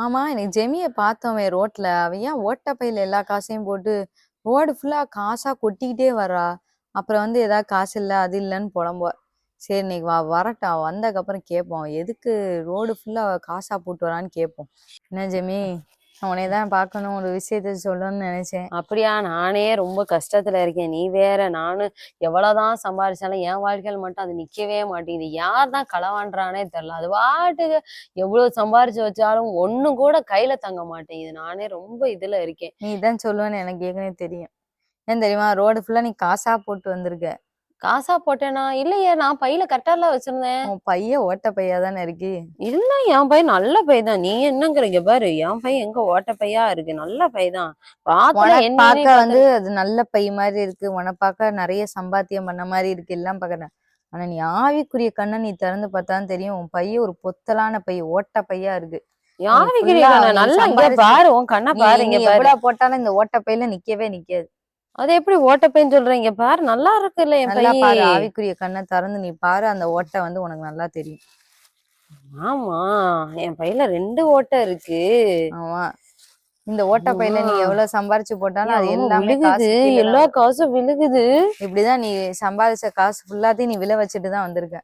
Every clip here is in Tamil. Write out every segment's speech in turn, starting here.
ஆமா எனக்கு ஜெமிய பார்த்தவன் ரோட்ல. அவ ஏன் ஓட்டப்பையில எல்லா காசையும் போட்டு ரோடு ஃபுல்லா காசா கொட்டிக்கிட்டே வரா அப்புறம் வந்து ஏதாவது காசு இல்ல அது இல்லைன்னு புலம்புவா. சரி இன்னைக்கு வா வரட்டா. வந்ததுக்கப்புறம் கேட்போம். எதுக்கு ரோடு ஃபுல்லா காசா போட்டு வரான்னு கேட்போம். என்ன ஜெமி? உன்னைய தான் பார்க்கணும் ஒரு விஷயத்த சொல்லணும்னு நினைச்சேன். அப்படியா? நானே ரொம்ப கஷ்டத்துல இருக்கேன். நீ வேற நானும் எவ்வளவுதான் சம்பாரிச்சாலும் என் வாழ்க்கையில மட்டும் அது நிக்கவே மாட்டேங்குது. யார் தான் களவான்றானே தெரியல. அது பாட்டுக்கு எவ்வளவு சம்பாரிச்சு வச்சாலும் ஒண்ணு கூட கையில தங்க மாட்டேங்குது. நானே ரொம்ப இதுல இருக்கேன். நீ இதான் சொல்லுவேன்னு எனக்கு ஏற்கனவே தெரியும். ஏன் தெரியுமா? ரோடு ஃபுல்லா நீ காசா போட்டு வந்திருக்க. காசா போட்டேனா? இல்லையே நான் பையில கரெக்டால வச்சிருந்தேன். உன் பையன் ஓட்ட பையா தானே இருக்கு? இல்ல என் பையன் நல்ல பை தான். நீ என்னங்கிறீங்க பாரு. என் பையன் எங்க ஓட்ட பையா இருக்கு? நல்ல பை தான். பார்க்க வந்து அது நல்ல பை மாதிரி இருக்கு. உன பார்க்க நிறைய சம்பாத்தியம் பண்ண மாதிரி இருக்கு. எல்லாம் பார்க்கறேன். ஆனா நீ ஆவிக்குரிய கண்ணை நீ திறந்து பார்த்தாலும் தெரியும். உன் பைய ஒரு பொத்தலான பை ஓட்ட பையா இருக்கு. யாருக்கு full ஆ நீ நல்லா பாரு. உன் கண்ணை பாரு. எவ்வளவு போட்டாலும் இந்த ஓட்ட பையில நிக்கவே நிக்காது. அது எப்படி ஓட்ட பையன் சொல்றீங்க? பாரு நல்லா இருக்குல்ல என் நல்லா பாரு பையன் ஆவிக்குரிய கண்ணை திறந்து நீ பாரு அந்த ஓட்டை வந்து உனக்கு நல்லா தெரியும். ஆமா என் பையில ரெண்டு ஓட்டை இருக்கு. ஆமா. இந்த ஓட்ட பையில நீ. எவ்வளவு சம்பாரிச்சு போட்டாலும் அது ஆமா, எல்லாமே காசு விழுகுது கீழே தான் எல்லா. காசும் விழுகுது. இப்படிதான் நீ சம்பாதிச்ச காசு ஃபுல்லாத்தையும் நீ விலை வச்சுட்டு தான் வந்திருக்க.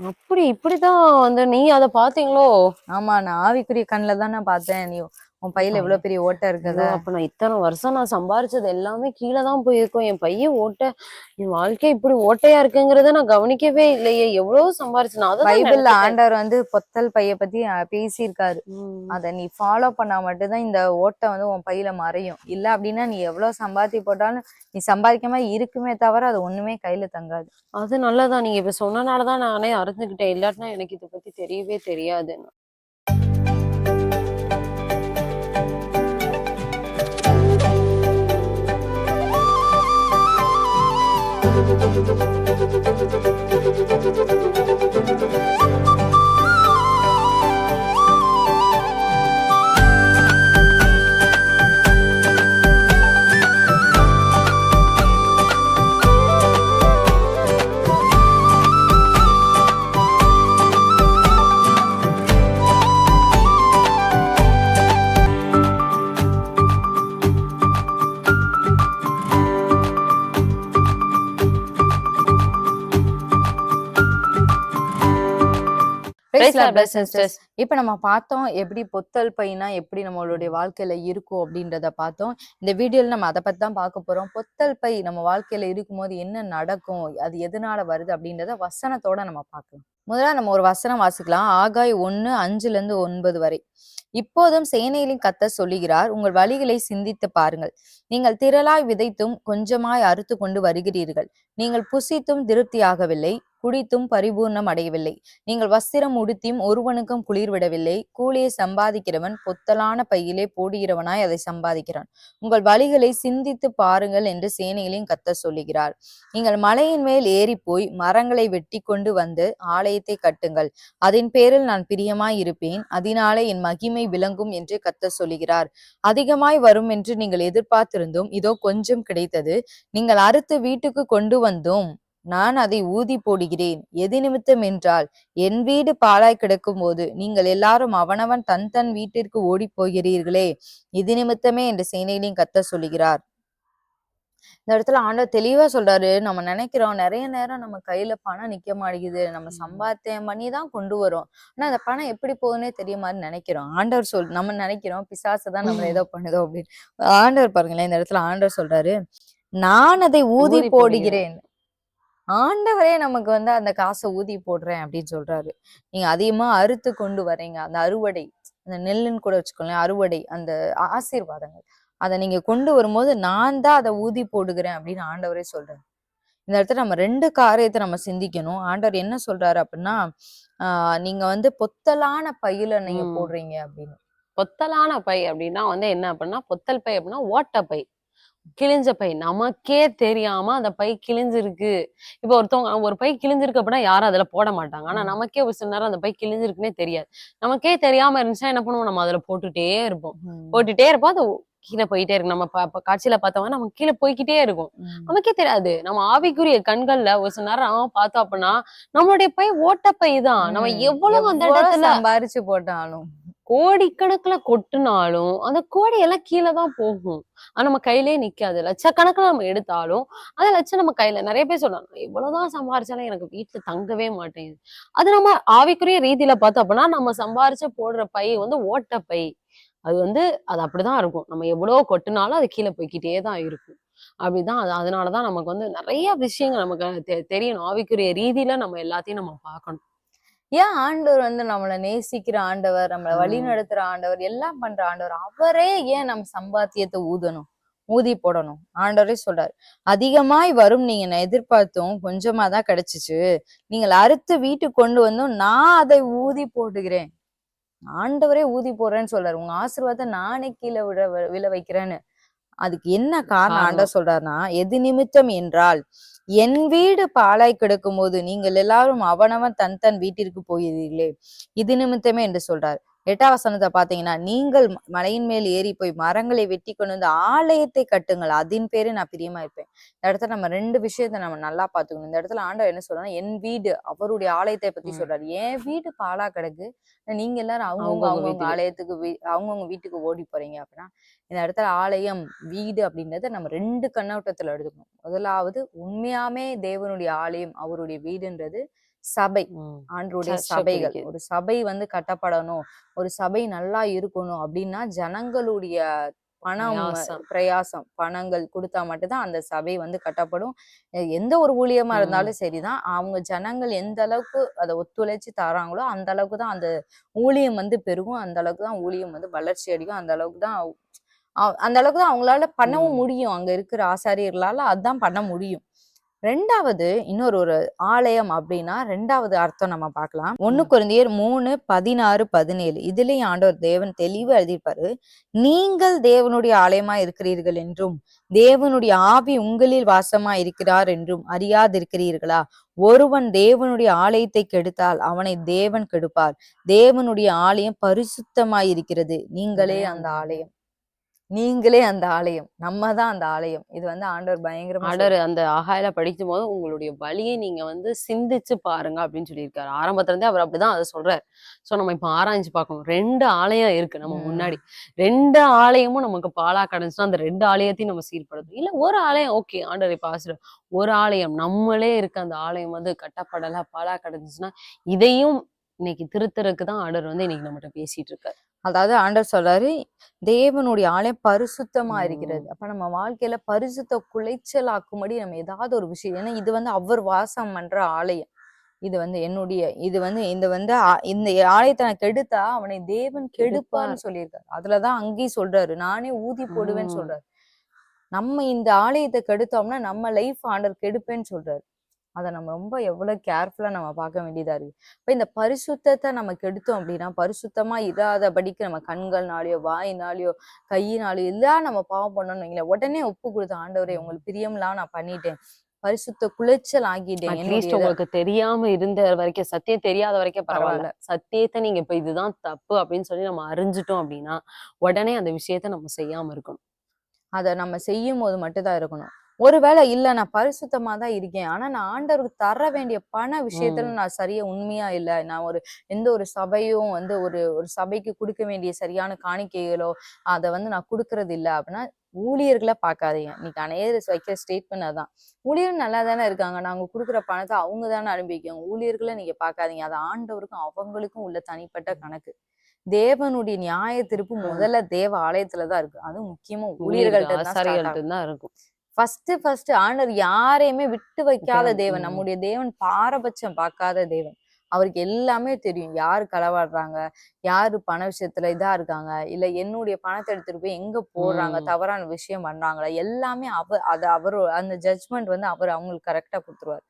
அப்படி இப்படிதான் வந்து நீ அத பாத்தீங்களோ ஆமா நான் ஆவிக்குரிய கண்ணுல தான் நான் பார்த்தேன். நீ உன் பையில எவ்வளவு பெரிய ஓட்டை இருக்கத? அப்ப நான் இத்தனை வருஷம் நான் சம்பாரிச்சது எல்லாமே கீழே தான் போயிருக்கும். என் பையன் ஓட்ட என் வாழ்க்கை இப்படி ஓட்டையா இருக்குங்கிறத நான் கவனிக்கவே இல்லையே. எவ்வளவு சம்பாரிச்சு நான் பைபிள்ல ஆண்டவர் வந்து பொத்தல் பைய பத்தி பேசியிருக்காரு. அத நீ ஃபாலோ பண்ணா மட்டும்தான் இந்த ஓட்டை வந்து உன் பையில மறையும். இல்ல அப்படின்னா நீ எவ்வளவு சம்பாத்தி போட்டாலும் நீ சம்பாதிக்காம இருக்குமே தவிர அது ஒண்ணுமே கையில தங்காது. அது நல்லதான் நீங்க இப்ப சொன்னனாலதான் நானே அறிஞ்சுக்கிட்டேன். இல்லாட்டினா எனக்கு இதை பத்தி தெரியவே தெரியாது. இப்ப நம்ம பார்த்தோம் எப்படி பொத்தல் பையனா எப்படி நம்மளுடைய வாழ்க்கையில இருக்கும் அப்படின்றத பார்த்தோம். இந்த வீடியோல நம்ம அதை பத்தி தான் பார்க்க போறோம். பொத்தல் பை நம்ம வாழ்க்கையில இருக்கும்போது என்ன நடக்கும் அது எதனால வருது அப்படின்றத வசனத்தோட நம்ம பார்க்கலாம். முதல்ல நம்ம ஒரு வசனம் வாசிக்கலாம். ஆகாய் ஒண்ணு அஞ்சுல இருந்து ஒன்பது வரை. இப்போதும் சேனையிலின் கத்த சொல்லுகிறார் உங்கள் வழிகளை சிந்தித்து பாருங்கள். நீங்கள் திரளாய் விதைத்தும் கொஞ்சமாய் அறுத்து கொண்டு வருகிறீர்கள். நீங்கள் புசித்தும் திருப்தியாகவில்லை. குடித்தும் பரிபூர்ணம் அடையவில்லை. நீங்கள் வஸ்திரம் உடுத்தியும் ஒருவனுக்கும் குளிர்விடவில்லை கூலியை சம்பாதிக்கிறவன் பொத்தலான பையிலே போடுகிறவனாய் அதை சம்பாதிக்கிறான். உங்கள் வழிகளை சிந்தித்து பாருங்கள் என்று சேனைகளையும் கத்த சொல்லுகிறார். நீங்கள் மலையின் மேல் ஏறி போய் மரங்களை வெட்டி கொண்டு வந்து ஆலயத்தை கட்டுங்கள். அதன் பேரில் நான் பிரியமாய் இருப்பேன். அதனாலே என் மகிமை விளங்கும் என்று கத்த சொல்லுகிறார். அதிகமாய் வரும் என்று நீங்கள் எதிர்பார்த்திருந்தும் இதோ கொஞ்சம் கிடைத்தது. நீங்கள் அறுத்து வீட்டுக்கு கொண்டு வந்தும் நான் அதை ஊதி போடுகிறேன். எது நிமித்தம் என்றால் என் வீடு பாழாய் கிடக்கும் போது நீங்கள் எல்லாரும் அவனவன் தன் தன் வீட்டிற்கு ஓடிப் போகிறீர்களே இது நிமித்தமே என்று சேனையிலையும் கத்த சொல்லுகிறார். இந்த இடத்துல ஆண்டவர் தெளிவா சொல்றாரு. நம்ம நினைக்கிறோம் நிறைய நேரம் நம்ம கையில பணம் நிக்க மாட்டேங்குது. நம்ம. சம்பாத்தியம் பண்ணி தான் கொண்டு வரோம். ஆனா அந்த பணம் எப்படி போகுதுன்னே தெரிய மாதிரி நினைக்கிறோம். ஆண்டவர் சொல் நம்ம நினைக்கிறோம் பிசாசு தான் நம்ம ஏதோ பண்ணுதோ அப்படின்னு. ஆண்டவர் பாருங்களேன் இந்த இடத்துல ஆண்டவர் சொல்றாரு நான் அதை ஊதி போடுகிறேன். ஆண்டவரே நமக்கு வந்து அந்த காசை ஊதி போடுறேன் அப்படின்னு சொல்றாரு. நீங்க அதிகமா அறுத்து கொண்டு வர்றீங்க. அந்த அறுவடை அந்த நெல்லுன்னு கூட வச்சுக்கோங்களேன் அறுவடை அந்த ஆசீர்வாதங்கள். அதை நீங்க கொண்டு வரும்போது நான் தான் அதை ஊதி போடுகிறேன் அப்படின்னு ஆண்டவரே சொல்றாரு. இந்த இடத்துல நம்ம ரெண்டு காரியத்தை நம்ம சிந்திக்கணும். ஆண்டவர் என்ன சொல்றாரு அப்படின்னா ஆஹ் நீங்க வந்து பொத்தலான பையில நீங்க. போடுறீங்க அப்படின்னு. பொத்தலான பை அப்படின்னா வந்து என்ன அப்படின்னா பொத்தல் பை அப்படின்னா ஓட்ட பை கிழிஞ்ச பை. நமக்கே தெரியாம அந்த பை கிழிஞ்சிருக்கு. இப்ப ஒருத்தவங்க ஒரு பை கிழிஞ்சிருக்கு அப்படின்னா யாரும் அதுல போட மாட்டாங்க. ஆனா. நமக்கே ஒரு சில நேரம் அந்த பை கிழிஞ்சிருக்குன்னே தெரியாது. நமக்கே தெரியாம இருந்துச்சுன்னா என்ன பண்ணுவோம்? நம்ம அதுல போட்டுட்டே இருப்போம். போட்டுட்டே இருப்போம். அது கீழே போயிட்டே இருக்கு நம்ம காட்சியில பார்த்தோம்னா நமக்கு கீழே போய்க்கிட்டே இருக்கும். நமக்கே தெரியாது. நம்ம ஆவிக்குரிய கண்கள்ல ஒரு சில நேரம் பார்த்தோம் அப்படின்னா நம்மளுடைய பை ஓட்ட பை தான். நம்ம. எவ்வளவு அந்த இடத்துல சம்பாரிச்சு போட்டாலும். கோடிக்கணக்குல கொட்டினாலும் அந்த கோடையெல்லாம் கீழே தான் போகும். ஆனா நம்ம கையிலே நிக்காது. லட்சக்கணக்கில் நம்ம எடுத்தாலும் அந்த லட்சம் நம்ம கையில நிறைய பேர் சொல்லணும் எவ்வளவுதான் சம்பாரிச்சாலும் எனக்கு வீட்டுல தங்கவே மாட்டேங்குது. அது நம்ம ஆவிக்குரிய ரீதியில பார்த்தோம் அப்படின்னா நம்ம சம்பாரிச்சு போடுற பை வந்து ஓட்ட பை. அது வந்து அது அப்படிதான் இருக்கும். நம்ம எவ்வளவு கொட்டினாலும் அது கீழே போய்க்கிட்டே தான் இருக்கும். அப்படிதான் அது அதனாலதான் நமக்கு வந்து நிறைய விஷயங்கள் நமக்கு தெ- தெரியணும். ஆவிக்குரிய ரீதியில நம்ம எல்லாத்தையும் நம்ம பார்க்கணும். ஏன் ஆண்டவர் வந்து நம்மளை நேசிக்கிற ஆண்டவர் நம்மளை வழி. நடத்துற ஆண்டவர் எல்லாம் பண்ற ஆண்டவர் அவரே ஏன் நம்ம சம்பாத்தியத்தை ஊதணும் ஊதி போடணும்? ஆண்டவரே சொல்றாரு. அதிகமாய் வரும் நீங்க நான் எதிர்பார்த்தும் கொஞ்சமா தான் கிடைச்சிச்சு. நீங்கள் அறுத்து வீட்டுக்கு கொண்டு வந்தும் நான் அதை ஊதி போடுகிறேன். ஆண்டவரே ஊதி போடுறேன்னு சொல்றாரு. உங்க ஆசீர்வாதத்தை நானே கீழே விழ விழ வைக்கிறேன்னு. அதுக்கு என்ன காரணம். ஆண்டவர் சொல்றாருன்னா எது நிமித்தம் என்றால் என் வீடு பாழாய் கிடக்கும் போது நீங்கள் எல்லாரும் அவனவன் தன் தன் வீட்டிற்கு போகிறீர்களே இது நிமித்தமே என்று சொல்றார் எட்டாம் வசனத்தை பாத்தீங்கன்னா நீங்கள் மலையின் மேல் ஏறி போய் மரங்களை வெட்டி கொண்டு வந்து ஆலயத்தை கட்டுங்கள். அதன் பேரு நான் பிரியமா இருப்பேன். இந்த இடத்துல நம்ம ரெண்டு விஷயத்த நம்ம நல்லா பாத்துக்கணும் இந்த இடத்துல ஆண்டவர் என்ன சொல்றாரு என் வீடு அவருடைய ஆலயத்தை பத்தி. சொல்றாரு. என் வீடு பாழா கிடக்கு. நீங்க எல்லாரும் அவங்கவுங்க வீட்டுக்கு. ஆலயத்துக்கு வீ- அவங்கவங்க வீட்டுக்கு ஓடி போறீங்க அப்படின்னா இந்த இடத்துல ஆலயம் வீடு அப்படின்றத நம்ம ரெண்டு கண்ணோட்டத்துல எடுத்துக்கணும். முதலாவது உண்மையாமே தேவனுடைய ஆலயம் அவருடைய வீடுன்றது சபை. ஆண்டருடைய சபைகள். ஒரு சபை வந்து கட்டப்படணும் ஒரு சபை நல்லா இருக்கணும் அப்படின்னா ஜனங்களுடைய பணம் பிரயாசம். பணங்கள் கொடுத்தா மட்டும்தான் அந்த சபை வந்து கட்டப்படும் எந்த ஒரு ஊழியமா. இருந்தாலும் சரிதான் அவங்க ஜனங்கள் எந்த அளவுக்கு அதை ஒத்துழைச்சு தராங்களோ அந்த அளவுக்கு தான் அந்த ஊழியம் வந்து பெருகும் அந்த அளவுக்கு தான் ஊழியம் வந்து வளர்ச்சி அடையும் அந்த அளவுக்கு தான் அந்த அளவுக்கு தான் அவங்களால பண்ணவும். முடியும் அங்க இருக்கிற ஆசாரியர்களால அதான் பண்ண முடியும் ரெண்டாவது இன்னொரு ஒரு ஆலயம் அப்படின்னா ரெண்டாவது அர்த்தம் நம்ம பார்க்கலாம். ஒண்ணு ம். குருந்தியர் மூணு பதினாறு பதினேழு. இதுலயும் ஆண்டவர் தேவன் தெளிவா எழுதியிருப்பாரு நீங்கள் தேவனுடைய ஆலயமா இருக்கிறீர்கள் என்றும் தேவனுடைய ஆவி உங்களில் வாசமா இருக்கிறார் என்றும் அறியாதிருக்கிறீர்களா? ஒருவன் தேவனுடைய ஆலயத்தை கெடுத்தால் அவனை தேவன் கெடுப்பார். தேவனுடைய ஆலயம் பரிசுத்தமாய் இருக்கிறது நீங்களே அந்த ஆலயம். நீங்களே அந்த ஆலயம் நம்ம தான் அந்த ஆலயம். இது வந்து ஆண்டவர் பயங்கரமா ஆர்டர் அந்த ஆகாயில படிக்கும் போது உங்களுடைய வழியை நீங்க வந்து சிந்திச்சு பாருங்க அப்படின்னு சொல்லியிருக்காரு. ஆரம்பத்துல இருந்தே அவர் அப்படிதான் அதை சொல்றாரு. சோ நம்ம இப்ப ஆராய்ஞ்சு பார்க்கணும். ரெண்டு ஆலயம் இருக்கு நம்ம. முன்னாடி. ரெண்டு ஆலயமும் நமக்கு பாலா கிடைச்சுன்னா அந்த ரெண்டு ஆலயத்தையும் நம்ம சீர்படுத்தணும். இல்ல ஒரு ஆலயம் ஓகே ஆண்டர் இப்ப ஆசிரியர் ஒரு ஆலயம் நம்மளே இருக்க அந்த ஆலயம் வந்து கட்டப்படல பாலா கிடைச்சுன்னா இதையும் இன்னைக்கு திருத்தருக்கு தான் ஆர்டர் வந்து இன்னைக்கு நம்மகிட்ட பேசிட்டு இருக்காரு அதாவது ஆண்டவர் சொல்றாரு தேவனுடைய ஆலயம் பரிசுத்தமா. இருக்கிறது. அப்ப நம்ம வாழ்க்கையில பரிசுத்த குலைச்சல் ஆக்கும்படி நம்ம ஏதாவது ஒரு விஷயம் ஏன்னா இது வந்து அவர் வாசம் பண்ற ஆலயம். இது வந்து என்னுடைய இது வந்து இந்த வந்து இந்த ஆலயத்தை நான் கெடுத்தா அவனை தேவன் கெடுப்பான்னு சொல்லியிருக்காரு. அதுலதான் அங்கேயும் சொல்றாரு நானே ஊதி போடுவேன்னு. சொல்றாரு. நம்ம இந்த ஆலயத்தை கெடுத்தோம்னா நம்ம லைஃப் ஆண்டர் கெடுப்பேன்னு சொல்றாரு. அதை நம்ம ரொம்ப எவ்வளவு கேர்ஃபுல்லா நம்ம பார்க்க வேண்டியதா இருக்கு. இப்ப இந்த பரிசுத்தத்தை நம்ம கெடுத்தோம் அப்படின்னா பரிசுத்தமா இராதபடிக்கு நம்ம கண்கள்னாலயோ வாயினாலயோ கையினாலயோ எல்லாம் நம்ம பாவம் பண்ணோம்னு வைங்களேன் உடனே ஒப்பு கொடுத்த ஆண்டவரே உங்களுக்கு பிரியம்லாம் நான் பண்ணிட்டேன். பரிசுத்த குலைச்சல் ஆகிட்டேன் உங்களுக்கு தெரியாம இருந்த வரைக்கும் சத்தியம் தெரியாத வரைக்கும் பரவாயில்ல. சத்தியத்தை நீங்க இப்ப இதுதான் தப்பு அப்படின்னு சொல்லி நம்ம அறிஞ்சிட்டோம் அப்படின்னா உடனே அந்த விஷயத்த நம்ம செய்யாம இருக்கணும். அதை நம்ம செய்யும் போது மட்டும்தான் இருக்கணும். ஒருவேளை இல்ல நான் பரிசுத்தமா தான் இருக்கேன். ஆனா நான் ஆண்டவருக்கு தர வேண்டிய பண விஷயத்துல நான் சரியா உண்மையா இல்ல. நான் ஒரு எந்த ஒரு சபையும் வந்து ஒரு ஒரு சபைக்கு கொடுக்க வேண்டிய சரியான காணிக்கைகளோ அதை வந்து நான் கொடுக்கறது இல்ல அப்படின்னா ஊழியர்களை பார்க்காதீங்க. இன்னைக்கு அநேகர் வைக்கிற ஸ்டேட்மெண்ட் அதான். ஊழியர் நல்லா தானே இருக்காங்க. நாங்க கொடுக்குற பணத்தை அவங்க தானே அனுப்பிக்கோங்க ஊழியர்களை நீங்க பார்க்காதீங்க. அது ஆண்டவருக்கும் அவங்களுக்கும் உள்ள தனிப்பட்ட கணக்கு. தேவனுடைய நியாய திருப்பு. முதல்ல தேவ ஆலயத்துல தான் இருக்கு. அதுவும் முக்கியமா ஊழியர்கள்ட்ட தான் இருக்கும். ஃபர்ஸ்ட் ஃபர்ஸ்ட் ஆண்டவர் யாரையுமே விட்டு வைக்காத தேவன். நம்முடைய தேவன் பாரபட்சம் பார்க்காத தேவன். அவருக்கு எல்லாமே தெரியும். யாரு களவாடுறாங்க? யாரு பண விஷயத்துல இதா இருக்காங்க? இல்ல என்னுடைய பணத்தை எடுத்துட்டு போய் எங்க போடுறாங்க. தவறான விஷயம் பண்றாங்களா? எல்லாமே அவ அது அவர் அந்த ஜட்ஜ்மெண்ட் வந்து அவர் அவங்களுக்கு கரெக்டா கொடுத்துருவாரு.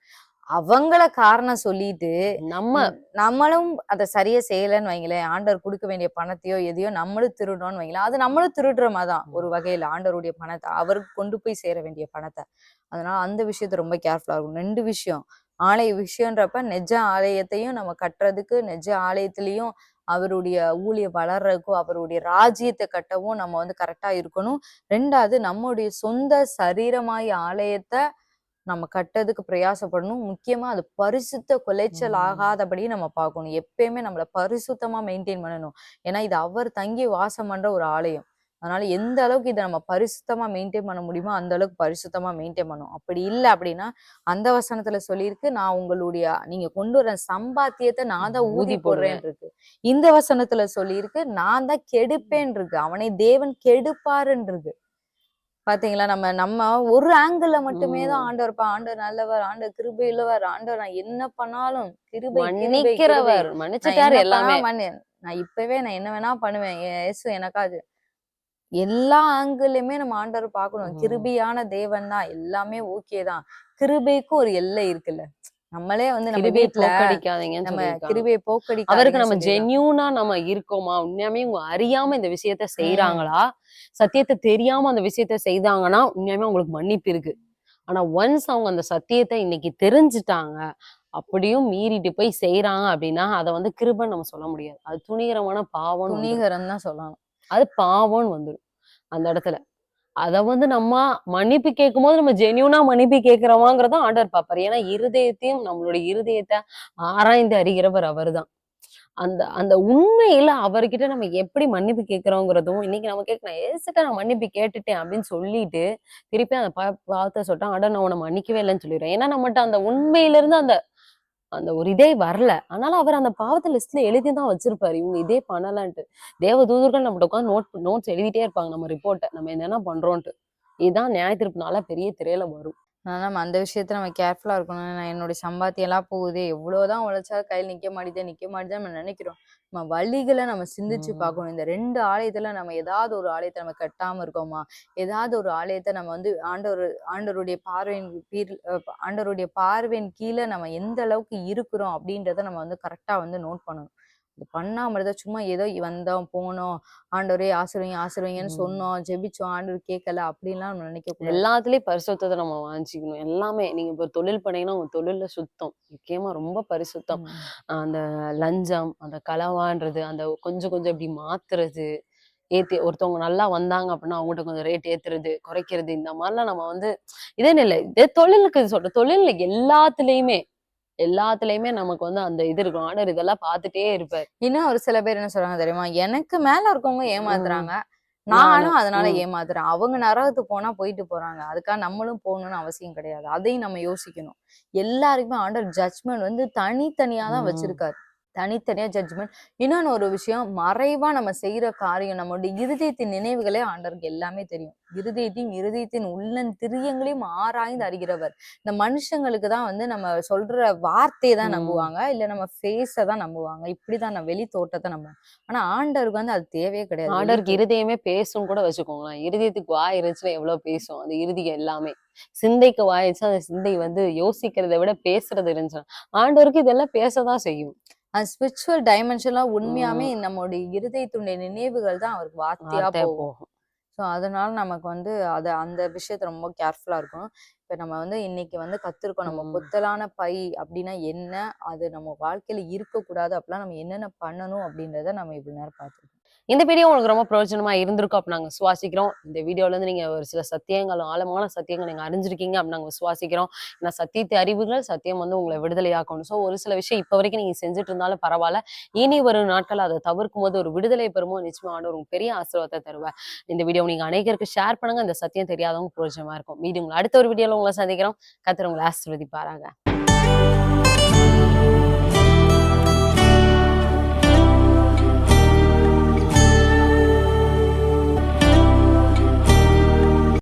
அவங்கள காரணம் சொல்லிட்டு நம்ம நம்மளும் அதை சரியா செய்யலைன்னு வைங்களேன். ஆண்டவர் கொடுக்க வேண்டிய பணத்தையோ எதையோ நம்மளும் திருடுறோம்னு வைங்களேன். அது நம்மளும் திருடுற மாதிரிதான் ஒரு வகையில ஆண்டவருடைய பணத்தை அவருக்கு கொண்டு போய் சேர வேண்டிய பணத்தை. அதனால அந்த விஷயத்த ரொம்ப கேர்ஃபுல்லா இருக்கும் ரெண்டு விஷயம். ஆலய விஷயம்ன்றப்ப நெஜ ஆலயத்தையும் நம்ம கட்டுறதுக்கு நெஜ ஆலயத்திலையும் அவருடைய ஊழிய வளர்றதுக்கும் அவருடைய ராஜ்யத்தை கட்டவும் நம்ம வந்து கரெக்டா இருக்கணும். ரெண்டாவது நம்முடைய சொந்த சரீரமாய் ஆலயத்தை நம்ம கட்டதுக்கு பிரயாசப்படணும். முக்கியமா அது பரிசுத்த குலைச்சல். ஆகாதபடி நம்ம பார்க்கணும். எப்பயுமே நம்மள பரிசுத்தமா மெயின்டைன் பண்ணணும். ஏன்னா இது அவர் தங்கி வாசம் பண்ற ஒரு ஆலயம். அதனால எந்த அளவுக்கு இதை நம்ம பரிசுத்தமா மெயின்டைன் பண்ண முடியுமோ அந்த அளவுக்கு பரிசுத்தமா மெயின்டைன் பண்ணணும். அப்படி இல்லை அப்படின்னா அந்த வசனத்துல சொல்லியிருக்கு நான் உங்களுடைய நீங்க கொண்டு வர சம்பாத்தியத்தை நான் தான் ஊதி ஊதி போடுறேன் இருக்கு இந்த வசனத்துல சொல்லியிருக்கு நான் தான் கெடுப்பேன் இருக்கு அவனை தேவன் கெடுப்பாருன்னு இருக்கு பாத்தீங்களா நம்ம நம்ம ஒரு ஆங்கிள் மட்டுமே தான். ஆண்டவர் பா ஆண்டவர் நல்லவர் ஆண்டவர் கிருபை உள்ளவர் ஆண்டவர் நான் என்ன பண்ணாலும் கிருபை மன்னிக்கிறவர் மன்னிச்சுட்டாரு எல்லாமே. நான் இப்பவே நான் என்ன வேணா பண்ணுவேன். இயேசு எனக்காது எல்லா ஆங்கிள்லயுமே நம்ம ஆண்டவர் பார்க்கணும். உம். கிருபியான தேவன் தான். எல்லாமே ஓகே தான். கிருபைக்கும் ஒரு எல்லை இருக்குல்ல. நம்மளே வந்து நம்ம வீட்டுல நம்ம கிருபையை அவருக்கு போக்கடிக்காதீங்கன்னு நம்ம ஜென்யூனா நம்ம இருக்கோமா? உண்மையாமே இவங்க அறியாம இந்த விஷயத்த செய்யறாங்களா சத்தியத்தை தெரியாம அந்த விஷயத்த செய்தாங்கன்னா உண்மையாமே உங்களுக்கு மன்னிப்பு இருக்கு. ஆனா ஒன்ஸ் அவங்க அந்த சத்தியத்தை இன்னைக்கு தெரிஞ்சுட்டாங்க அப்படியும் மீறிட்டு போய் செய்யறாங்க அப்படின்னா அதை வந்து கிருபன் நம்ம சொல்ல முடியாது. அது துணிகரமான பாவம் துணிகரம் தான் சொல்லணும் அது பாவம்னு வந்துடும் அந்த இடத்துல. அதை வந்து நம்ம மன்னிப்பு கேட்கும் போது நம்ம ஜென்யூனா மன்னிப்பு கேட்கிறோமாங்கிறத ஆண்டவர் பார்ப்பாரு. ஏன்னா இருதயத்தையும் நம்மளுடைய இருதயத்தை ஆராய்ந்து அறிகிறவர் அவர்தான். அந்த அந்த உண்மையில அவர்கிட்ட நம்ம எப்படி மன்னிப்பு கேட்கிறோங்கிறதும் இன்னைக்கு நம்ம கேட்கணும் ஏசிட்ட நான் மன்னிப்பு கேட்டுட்டேன் அப்படின்னு சொல்லிட்டு திருப்பி அந்த பா- பார்த்த சொல்லிட்டான் அட நான் உன்னை மன்னிக்கவே இல்லைன்னு சொல்லிடுறேன். ஏன்னா நம்மகிட்ட அந்த உண்மையில இருந்து அந்த அந்த ஒரு இதே வரல. ஆனாலும் அவர் அந்த பாவத்தை லிஸ்ட்ல எழுதி தான் வச்சிருப்பாரு. இவங்க இதே பண்ணலான்ட்டு. தேவ தூதர்கள் நம்மகிட்ட உட்காந்து நோட் நோட்ஸ் எழுதிட்டே இருப்பாங்க. நம்ம ரிப்போர்ட்டை நம்ம என்னென்ன பண்றோம்ட்டு இதுதான் நியாய தீர்ப்புனால பெரிய திரையில வரும். ஆனா நம்ம அந்த விஷயத்துல நம்ம கேர்ஃபுல்லா இருக்கணும். நான் என்னுடைய சம்பாத்தியம் எல்லாம் போகுது. எவ்வளவுதான் உழைச்சாலும் கையில் நிக்க மாட்டேதே நிக்க மாட்டேதே நம்ம நினைக்கிறோம். நம்ம வழிகளை நம்ம சிந்திச்சு. பார்க்கணும். இந்த ரெண்டு ஆலயத்துல நம்ம ஏதாவது ஒரு ஆலயத்தை நம்ம கட்டாம இருக்கோமா? ஏதாவது ஒரு ஆலயத்தை நம்ம வந்து ஆண்டவர் ஆண்டவருடைய பார்வையின் அஹ் ஆண்டவருடைய பார்வையின் கீழே நம்ம எந்த அளவுக்கு இருக்கிறோம் அப்படின்றத நம்ம வந்து கரெக்டா வந்து நோட் பண்ணணும். இது பண்ணாம இருந்தா சும்மா ஏதோ வந்தோம் போனோம் ஆண்டவரே ஆசிர்வீங்க ஆசிர்வீங்கன்னு உம். சொன்னோம் ஜெபிச்சோம் ஆண்டவர் கேட்கல அப்படின்லாம் நம்ம நினைக்க எல்லாத்துலயும் பரிசுத்தத்தை நம்ம வாங்கிக்கணும் எல்லாமே நீங்க இப்போ தொழில் பண்ணீங்கன்னா உங்க தொழில்ல சுத்தம். முக்கியமா ரொம்ப பரிசுத்தம். அந்த லஞ்சம் அந்த களவான்றது அந்த கொஞ்சம் கொஞ்சம் இப்படி மாத்துறது ஏத்தி ஒருத்தவங்க நல்லா வந்தாங்க அப்படின்னா அவங்ககிட்ட கொஞ்சம் ரேட் ஏத்துறது குறைக்கிறது இந்த மாதிரிலாம் நம்ம வந்து இதே இல்லை இதே தொழிலுக்கு சொல்றேன். தொழில்ல எல்லாத்துலயுமே எல்லாத்துலயுமே நமக்கு வந்து அந்த இது இருக்கும். ஆர்டர் இதெல்லாம் பார்த்துட்டே இருப்பாரு இன்னும் ஒரு சில பேர் என்ன சொல்றாங்க தெரியுமா? எனக்கு மேல இருக்கவங்க ஏமாத்துறாங்க. நானும். அதனால. ஏமாத்துறேன். அவங்க நரகத்துக்கு போனா போயிட்டு போறாங்க. அதுக்காக நம்மளும் போகணும்னு அவசியம் கிடையாது. அதையும் நம்ம யோசிக்கணும். எல்லாருக்குமே ஆண்டர் ஜட்ஜ்மெண்ட் வந்து தனித்தனியா தான். வச்சிருக்காரு. தனித்தனியா ஜட்ஜ்மெண்ட் இன்னொன்னு ஒரு விஷயம் மறைவா நம்ம செய்யற காரியம் நம்மளுடைய இருதயத்தின் நினைவுகளே ஆண்டருக்கு எல்லாமே தெரியும். இருதயத்தையும் இருதயத்தின் உள்ளந்திரியங்களையும் ஆராய்ந்து அறிகிறவர். இந்த மனுஷங்களுக்கு தான் வந்து நம்ம சொல்ற வார்த்தையை தான். நம்புவாங்க. இல்ல நம்ம ஃபேஸை தான் நம்புவாங்க. இப்படிதான் நம்ம வெளி தோட்டத்தை நம்புவாங்க ஆனா ஆண்டருக்கு வந்து அது தேவையே கிடையாது. தோற்றம். இருதயமே பேசும் கூட வச்சுக்கோங்களேன். இருதயத்துக்கு வாய் இருந்துச்சுன்னா எவ்வளவு பேசும்? அந்த இருதயம் எல்லாமே. சிந்தைக்கு வாய் இருந்துச்சுன்னா அந்த சிந்தை வந்து யோசிக்கிறதை விட பேசுறது இருந்துச்சுன்னா ஆண்டவருக்கு இதெல்லாம் பேசதான் செய்யும். அந்த ஸ்பிரிச்சுவல் டைமென்ஷன்லாம் உண்மையாமே நம்மளுடைய இருதயத்துடைய நினைவுகள் தான் அவருக்கு வார்த்தையா போகும். ஸோ அதனால நமக்கு வந்து அது அந்த விஷயத்த ரொம்ப கேர்ஃபுல்லா இருக்கணும். இப்ப நம்ம வந்து இன்னைக்கு வந்து கத்துருக்கோம். நம்ம. பொத்தலான பை அப்படின்னா என்ன? அது நம்ம வாழ்க்கையில இருக்கக்கூடாது. அப்படிலாம் நம்ம என்னென்ன பண்ணணும்? அப்படின்றத நம்ம இவ்வளவு நேரம் பார்த்துருக்கோம். இந்த வீடியோ உங்களுக்கு ரொம்ப பிரயோஜனமா இருந்திருக்கும் அப்படி நாங்க சுவாசிக்கிறோம் இந்த வீடியோல இருந்து நீங்க ஒரு சில சத்தியங்கள் ஆழமான சத்தியங்கள் நீங்க அறிஞ்சிருக்கீங்க அப்படி நாங்க சுவாசிக்கிறோம் ஏன்னா சத்தியத்தை அறிவுகள் சத்தியம் வந்து உங்களை விடுதலையாக்கணும் ஸோ ஒரு சில விஷயம் இப்ப வரைக்கும் நீங்க செஞ்சுட்டு இருந்தாலும் பரவாயில்ல. இனி வரும் நாட்கள் அதை தவிர்க்கும் போது ஒரு விடுதலை பெறுமோ? நிச்சயமான ஒரு பெரிய ஆசீர்வாதத்தை தருவேன் இந்த வீடியோ நீங்க அனைவருக்கும் ஷேர் பண்ணுங்க. இந்த சத்தியம் தெரியாதவங்க பிரயோஜனமா இருக்கும். மீதி உங்களை அடுத்த ஒரு வீடியோல உங்களை சந்திக்கிறோம். கத்திர உங்களை ஆசீர்வதிப்பாராங்க